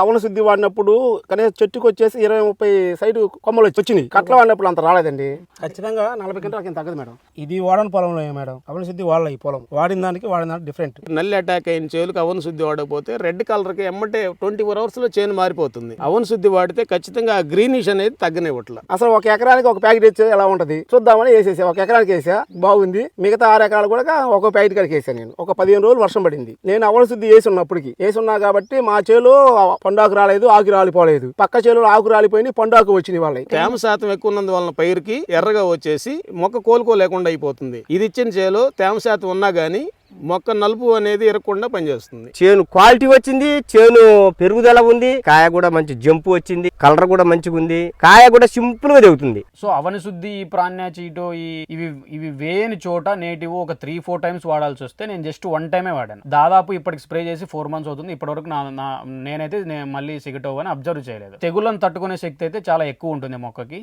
అవన శుద్ధి వాడినప్పుడు కనీసం చెట్టుకు వచ్చేసి ఇరవై ముప్పై సైడ్ కొమ్మలు వచ్చి వచ్చినాయి. కట్ల వాడినప్పుడు అంత రాలేదండి. ఖచ్చితంగా నలభై గంటల కింద తగ్గదు మేడం. ఇది వాడని పొలంలో మేడం. అవన శుద్ధి వాడలే ఈ పొలం. వాడిన దానికి వాడిన దానికి డిఫరెంట్ నల్లి అటాక్ అయిన చేలుకు అవన్ శుద్ధి వాడకపోతే రెడ్ కలర్కి ఎమ్మటే ట్వంటీ ఫోర్ అవర్స్లో చేను మారిపోతుంది. అవన్ శుద్ధి వాడితే ఖచ్చితంగా గ్రీనిష్ అనేది తగ్గనివ్వట్ల అసలు ఒక ఎకరానికి ఒక ప్యాకెట్ ఇచ్చే ఎలా ఉంటది? చూద్దామని వేసేసా. ఒక ఎకరానికి వేసా. బాగుంది. మిగతా ఆరు ఎకరాలు కూడా ఒక ప్యాకెట్ కాడికి వేసాను నేను. ఒక పదిహేను రోజులు వర్షం పడింది. నేను అవల శుద్ధి వేసి ఉన్నప్పటికి. వేసి ఉన్నా కాబట్టి మా చేలో పండాకు రాలేదు ఆకు రాలిపోలేదు. పక్క చేలో ఆకు రాలిపోయింది పండాకు వచ్చినాయి వాళ్ళకి. తేమ శాతం ఎక్కువ ఉన్నందు వలన పైరుకి ఎర్రగా వచ్చేసి మొక్క కోలుకోలేకుండా అయిపోతుంది. ఇది ఇచ్చిన చేలో తేమ శాతం ఉన్నా గానీ మొక్క నలుపు అనేది ఎరగకుండా పనిచేస్తుంది. చేను క్వాలిటీ వచ్చింది చేను పెరుగుదల ఉంది కాయ కూడా మంచి జంపు వచ్చింది కలర్ కూడా మంచిగా ఉంది కాయ కూడా సింపుల్గా దిగుతుంది సో అవని శుద్ధి ఈ ప్రాణ్య చీటో ఈ ఇవి ఇవి వేయని చోట నేటివ్ ఒక త్రీ ఫోర్ టైమ్స్ వాడాల్సి వస్తే నేను జస్ట్ వన్ టైమే వాడాను. దాదాపు ఇప్పటికి స్ప్రే చేసి ఫోర్ మంత్స్ అవుతుంది. ఇప్పటివరకు నా నా నేనైతే మళ్ళీ సిగటో అని అబ్జర్వ్ చేయలేదు. తెగుళ్ళను తట్టుకునే శక్తి అయితే చాలా ఎక్కువ ఉంటుంది మొక్కకి.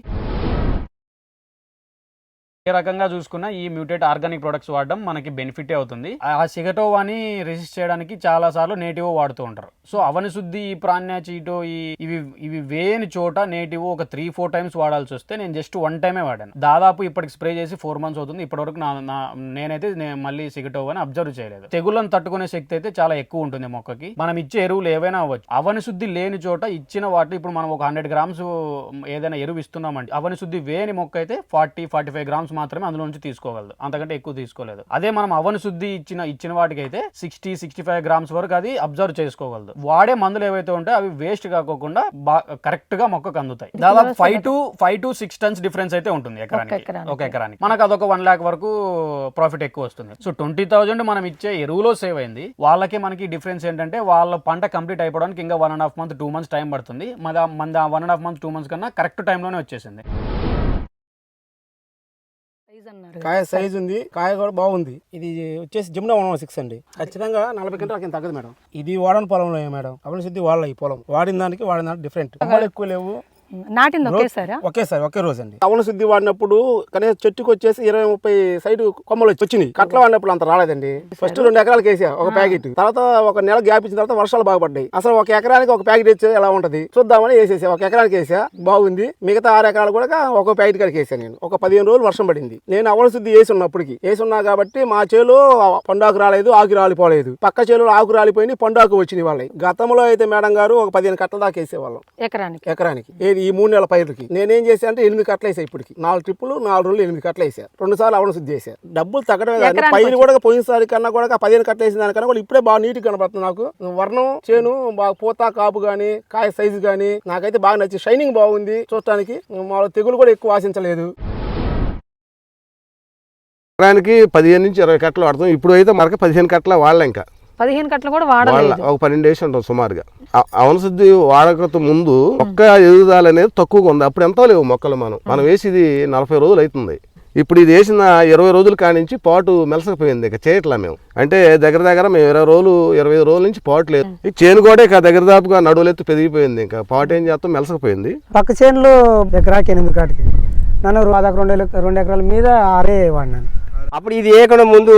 ఏ రకంగా చూసుకున్నా ఈ మ్యూటేట్ ఆర్గానిక్ ప్రొడక్ట్స్ వాడడం మనకి బెనిఫిట్ అవుతుంది. ఆ సిగటోవాని రెసిస్ట్ చేయడానికి చాలా సార్లు నేటివ్ వాడుతూ ఉంటారు. సో అవని శుద్ధి ఈ ప్రాణ్యా చీటో ఈ ఇవి ఇవి వేయని చోట నేటివ్ ఒక త్రీ ఫోర్ టైమ్స్ వాడాల్సి వస్తే నేను జస్ట్ వన్ టైమే వాడాను. దాదాపు ఇప్పటికి స్ప్రే చేసి ఫోర్ మంత్స్ అవుతుంది. ఇప్పటివరకు నా నా నేనైతే మళ్ళీ సిగటోవ్ అని అబ్జర్వ్ చేయలేదు. తెగుళ్ళను తట్టుకునే శక్తి అయితే చాలా ఎక్కువ ఉంటుంది మొక్కకి. మనం ఇచ్చే ఎరువులు ఏవైనా అవ్వచ్చు. అవని శుద్ధి లేని చోట ఇచ్చిన వాటి ఇప్పుడు మనం ఒక హండ్రెడ్ గ్రామ్స్ ఏదైనా ఎరువు ఇస్తున్నామంటే అవని శుద్ధి వేని మొక్క అయితే ఫార్టీ ఫార్టీ ఫైవ్ గ్రామ్స్ మాత్రమే అందులో నుంచి తీసుకోగలదు. అంతకంటే ఎక్కువ తీసుకోలేదు. అదే మనం అవని శుద్ధి ఇచ్చిన ఇచ్చిన వాటికి అయితే సిక్స్టీ సిక్స్టీ ఫైవ్ గ్రామ్స్ వరకు అది అబ్జర్వ్ చేసుకోగలదు. వాడే మందులు ఏవైతే ఉంటాయో అవి వేస్ట్ కాకోకుండా కరెక్ట్గా మొక్కకు అందుతాయి. దాదాపు five to five to six tons difference అయితే ఉంటుంది ఎకరానికి. ఒక ఎకరానికి. మనకు అదొక వన్ లాక్ వరకు ప్రాఫిట్ ఎక్కువ వస్తుంది. సో ట్వంటీ థౌజండ్ మనం ఇచ్చే ఎరువులో సేవ్ అయింది. వాళ్ళకి మనకి డిఫరెన్స్ ఏంటంటే వాళ్ళ పంట కంప్లీట్ అయిపోవడానికి ఇంకా one and half month two months time పడుతుంది. మన మన one and half month two months కన్నా కరెక్ట్ టైంలోనే వచ్చేసింది. అన్నారు. కాయ సైజ్ ఉంది. కాయ కూడా బాగుంది. ఇది వచ్చేసి జిమ్నా వన్ సిక్స్ అండి. ఖచ్చితంగా నలభై గంటల కింద తగ్గదు మేడం. ఇది వాడని పొలంలో మేడం. అవన శుద్ధి వాడలే ఈ పొలం. వాడిన దానికి వాడిన దానికి డిఫరెంట్ ఎక్కువ లేవు. నాటింది ఒకేసారా ఒకేసారి? ఒకే రోజు అండి అవన శుద్ధి వాడినప్పుడు కనీసం చెట్టుకు వచ్చేసి ఇరవై ముప్పై సైడ్ కొమ్మలు వచ్చి వచ్చినాయి. కట్ల వాడినప్పుడు అంత రాలేదండి. ఫస్ట్ రెండు ఎకరాలకు వేసా ఒక ప్యాకెట్. తర్వాత ఒక నెల గ్యాప్ ఇచ్చిన తర్వాత వర్షాలు బాగుపడ్డాయి అసలు ఒక ఎకరానికి ఒక ప్యాకెట్ ఇచ్చే ఎలా ఉంటది? చూద్దామని వేసేసా ఒక ఎకరానికి వేసా బాగుంది. మిగతా ఆరు ఎకరాలు కూడా ఒక ప్యాకెట్ కాడికి వేసాను నేను. ఒక పదిహేను రోజులు వర్షం పడింది. నేను అవన శుద్ధి వేసి ఉన్నప్పటికి వేసి ఉన్నా కాబట్టి మా చేలో పండాకు రాలేదు ఆకు రాలిపోలేదు. పక్క చేలో ఆకు రాలిపోయింది పండాకు వచ్చినాయి వాళ్ళకి గతంలో అయితే మేడం గారు ఒక పదిహేను కట్టల దాకా వేసేవాళ్ళం. ఎకరానికి. ఎకరానికి. ఏది ఈ మూడు నెలల పైరుకి నేనేం చేశా అంటే ఎనిమిది కట్టలు వేసా ఇప్పటికి. నాలుగు ట్రిప్పులు నాలుగు రోజులు ఎనిమిది కట్టలు రెండు సార్లు అవడం శుద్ధి చేశా. డబ్బులు తగ్గడమే ఎకరానికి పైరు కూడా పోయినసారి కన్నా కూడా పదిహేను కట్టలు వేసిన దానికన్నా కూడా ఇప్పుడే బాగా నీట్గా కనబడుతుంది నాకు. వర్ణం చేను బాగా పూత కాపు కానీ కాయ సైజు కానీ నాకైతే బాగా నచ్చి షైనింగ్ బాగుంది చూడటానికి. మా తెగులు కూడా ఎక్కువ ఆశించలేదు. ఎకరానికి పదిహేను నుంచి ఇరవై కట్టలు వాడతాం. ఇప్పుడు అయితే మనకి పదిహేను కట్టల వాళ్ళ ఇంకా. పదిహేను కట్టలు కూడా వాడలేదు. ఒక పన్నెండు డేస్ ఉంటాం సుమారుగా. అవనశుద్ధి వాడకత ముందు మొక్క ఎదుగుదల అనేది తక్కువగా ఉంది. అప్పుడు ఎంతో లేవు మొక్కలు మనం. మనం వేసి నలభై రోజులు అవుతుంది. ఇప్పుడు ఇది వేసిన ఇరవై రోజుల కానించి పాటు మెలసకపోయింది ఇక చేయట్లా మేము. అంటే దగ్గర దగ్గర మేము ఇరవై రోజులు ఇరవై ఐదు రోజుల నుంచి పాటు లేదు. ఈ చేను కూడా ఇక దగ్గర దాపుగా నడువులెత్తు పెరిగిపోయింది. ఇంకా పాటు ఏం చేస్తాం? మెలసకపోయింది. పక్క చేనులో ఎకరాకి ఎనిమిది కాటికి. నన్ను దాదాపు రెండు రెండు ఎకరాల మీద ఆరే వాడినాను. అప్పుడు ఇది వేయకుండా ముందు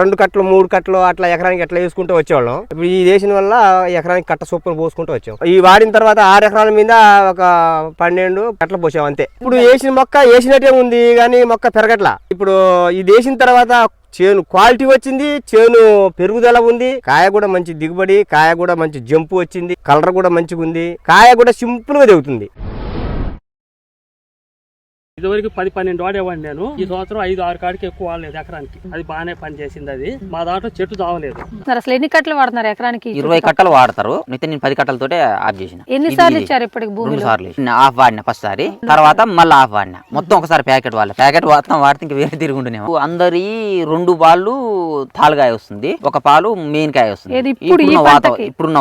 రెండు కట్టలు మూడు కట్టలు అట్లా ఎకరానికి ఎట్లా వేసుకుంటూ వచ్చేవాళ్ళం. ఇప్పుడు ఈ వేసిన వల్ల ఎకరానికి కట్ట సూపర్ పోసుకుంటూ వచ్చాం. ఈ వాడిన తర్వాత ఆరు ఎకరాల మీద ఒక పన్నెండు కట్టలు పోసాం అంతే. ఇప్పుడు వేసిన మొక్క వేసినట్టే ఉంది కానీ మొక్క పెరగట్లా. ఇప్పుడు ఇది వేసిన తర్వాత చేను క్వాలిటీ వచ్చింది చేను పెరుగుదల ఉంది. కాయ కూడా మంచి దిగుబడి కాయ కూడా మంచి జంపు వచ్చింది కలర్ కూడా మంచిగా ఉంది కాయ కూడా సింపుల్గా దిగుతుంది ఇదివరకు పది పన్నెండు వాడేవాడిని నేను. ఈ సంవత్సరం ఐదు ఆరు కాడికి ఎక్కువ వాడలేదు ఎకరానికి. అది బాగానే పనిచేసింది అది. మా దాంట్లో చెట్టు చావలేదు. అసలు ఎన్ని కట్టలు వాడుతున్నారు ఎకరానికి? ఇరవై కట్టలు వాడతారు. అయితే నేను పది కట్టలతోటే ఆఫ్ చేసిన. ఎన్ని సార్లు. ఇచ్చారు ఇప్పటికి రెండు భూమిలో సార్లు. ఆఫ్ వాడిన ఫస్ట్ సారి. తర్వాత మళ్ళీ ఆఫ్ వాడిన. మొత్తం ఒకసారి ప్యాకెట్ వాడిన ప్యాకెట్ వాడతాం వాడితే ఇంక వేరే తిరుగుంటున్నాము అందరి రెండు పాలు తాలుగాయ వస్తుంది. ఒక పాలు మెయిన్ కాయ వస్తుంది ఇప్పుడున్న వాతావరణం? ఇప్పుడున్న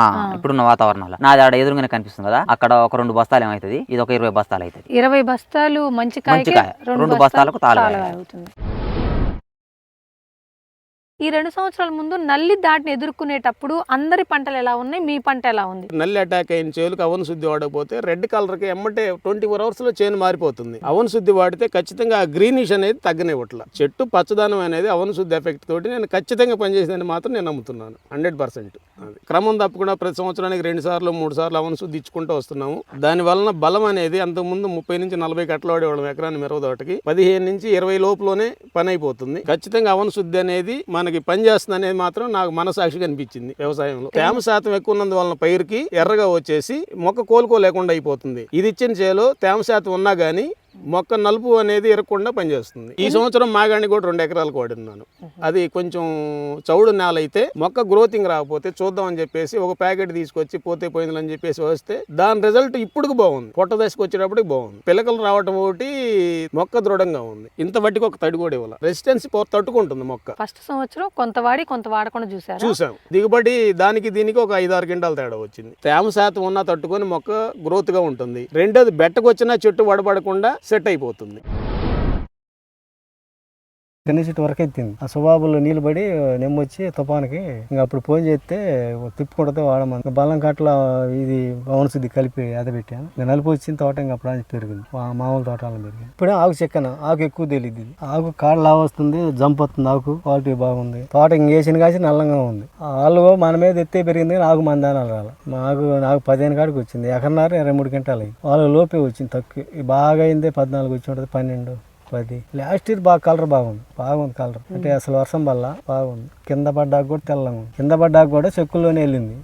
ఆ. ఇప్పుడున్న వాతావరణంలో. నాది ఆడ ఎదురుగానే కనిపిస్తుంది కదా. అక్కడ ఒక రెండు బస్తాలు ఏమవుతుంది ఇది ఒక ఇరవై బస్తాలు అవుతుంది ఇరవై బస్తాలు మంచి కాయకి మంచి కాయ. రెండు బస్తాలకు. తాలుగాయ అవుతుంది ఈ రెండు సంవత్సరాల ముందు నల్లి దాటిని ఎదుర్కొనేటప్పుడు అందరి పంటలు ఎలా ఉన్నాయి? మీ పంట ఎలా ఉంది? నల్లి అటాక్ అయిన చేలుకి అవన్ శుద్ధి వాడకపోతే రెడ్ కలర్కి ఎమ్మటే ట్వంటీ ఫోర్ అవర్స్లో చేను మారిపోతుంది. అవన్ శుద్ధి వాడితే ఖచ్చితంగా ఆ గ్రీనిష్ అనేది తగ్గనివ్వట్ల చెట్టు పచ్చదనం అనేది అవన్ శుద్ధి ఎఫెక్ట్ తోటి నేను ఖచ్చితంగా పనిచేసిందని మాత్రం నేను నమ్ముతున్నాను. హండ్రెడ్ పర్సెంట్ క్రమం తప్పకుండా ప్రతి సంవత్సరానికి రెండు సార్లు మూడు సార్లు అవన్ శుద్ధి ఇచ్చుకుంటూ వస్తున్నాము. దాని వలన బలం అనేది అంతకుముందు ముప్పై నుంచి నలభై కట్టలు వాడేవాళ్ళం ఎకరాన్ని మిరవ తోటకి పదిహేను నుంచి ఇరవై లోపులోనే పని అయిపోతుంది. ఖచ్చితంగా అవన్ శుద్ధి అనేది మన మనకి పని చేస్తుంది అనేది మాత్రం నాకు మనసాక్షిగా అనిపించింది వ్యవసాయంలో. తేమ శాతం ఎక్కువ ఉన్నందువలన పైరుకి ఎర్రగా వచ్చేసి మొక్క కోలుకోలేకుండా అయిపోతుంది. ఇది ఇచ్చిన చేలో తేమ శాతం ఉన్నా కానీ మొక్క నలుపు అనేది ఎరగకుండా పనిచేస్తుంది. ఈ సంవత్సరం మాగాణి కూడా రెండు ఎకరాలకు వాడినాను అది కొంచెం చౌడు నేల అయితే మొక్క గ్రోతింగ్ రాకపోతే చూద్దాం అని చెప్పేసి ఒక ప్యాకెట్ తీసుకొచ్చి పోతే పోయిందని అని చెప్పేసి వస్తే దాని రిజల్ట్ ఇప్పుడు బాగుంది. పొట్ట దశకు వచ్చేటప్పటికి బాగుంది. పిలకలు రావటం ఒకటి మొక్క దృఢంగా ఉంది. ఇంత బట్టికి ఒక తడి కూడా ఇవ్వాలి. రెసిస్టెన్స్ తట్టుకుంటుంది మొక్క. ఫస్ట్ సంవత్సరం కొంత వాడి కొంత వాడకుండా చూసారా? చూసాం. దిగుబడి దానికి దీనికి ఒక ఐదు ఆరు క్వింటాల తేడా వచ్చింది. తేమ శాతం ఉన్నా తట్టుకొని మొక్క గ్రోత్గా ఉంటుంది. రెండోది బెట్టకు వచ్చిన చెట్టు వడబడకుండా సెట్ అయిపోతుంది. గణేష్ చెట్టు వరకు ఎత్తింది ఆ సుబాబులో నీళ్ళు పడి నెమ్మొచ్చి తుఫానికి ఇంకా అప్పుడు ఫోన్ చేస్తే తిప్పుకుంటే వాడమని. బలం బల్లం కట్ల ఇది పవనశుద్ధి కలిపి అదే ఇంకా నలుపు వచ్చిన తోట ఇంకా అప్పుడు పెరిగింది. మా- మామూలు తోటలో పెరిగింది. ఇప్పుడు ఆకు చెక్కన ఆకు ఎక్కువ తెలియదు ఆకు కాళ్ళు లావు వస్తుంది జంప్ వస్తుంది ఆకు క్వాలిటీ బాగుంది. తోట ఇంకేసిన కాసి నల్లంగా ఉంది. ఆలు మన మీద ఎత్తే పెరిగింది కానీ ఆకు మందానాలు రాలి. మాకు నాకు పదిహేను కాడికి వచ్చింది. ఎకరన్నర ఇరవై మూడు గంటలు అయ్యి వాళ్ళ లోపే వచ్చింది తక్కువ. బాగా అయిందే పద్నాలుగు వచ్చి ఉంటుంది పన్నెండు. పది. లాస్ట్ ఇయర్ బాగా కలర్ బాగుంది. బాగుంది కలర్ అంటే అసలు వర్షం వల్ల బాగుంది. కింద పడ్డాక కూడా తెల్లంగా కింద పడ్డాక కూడా చెక్కుల్లోనే వెళ్ళింది.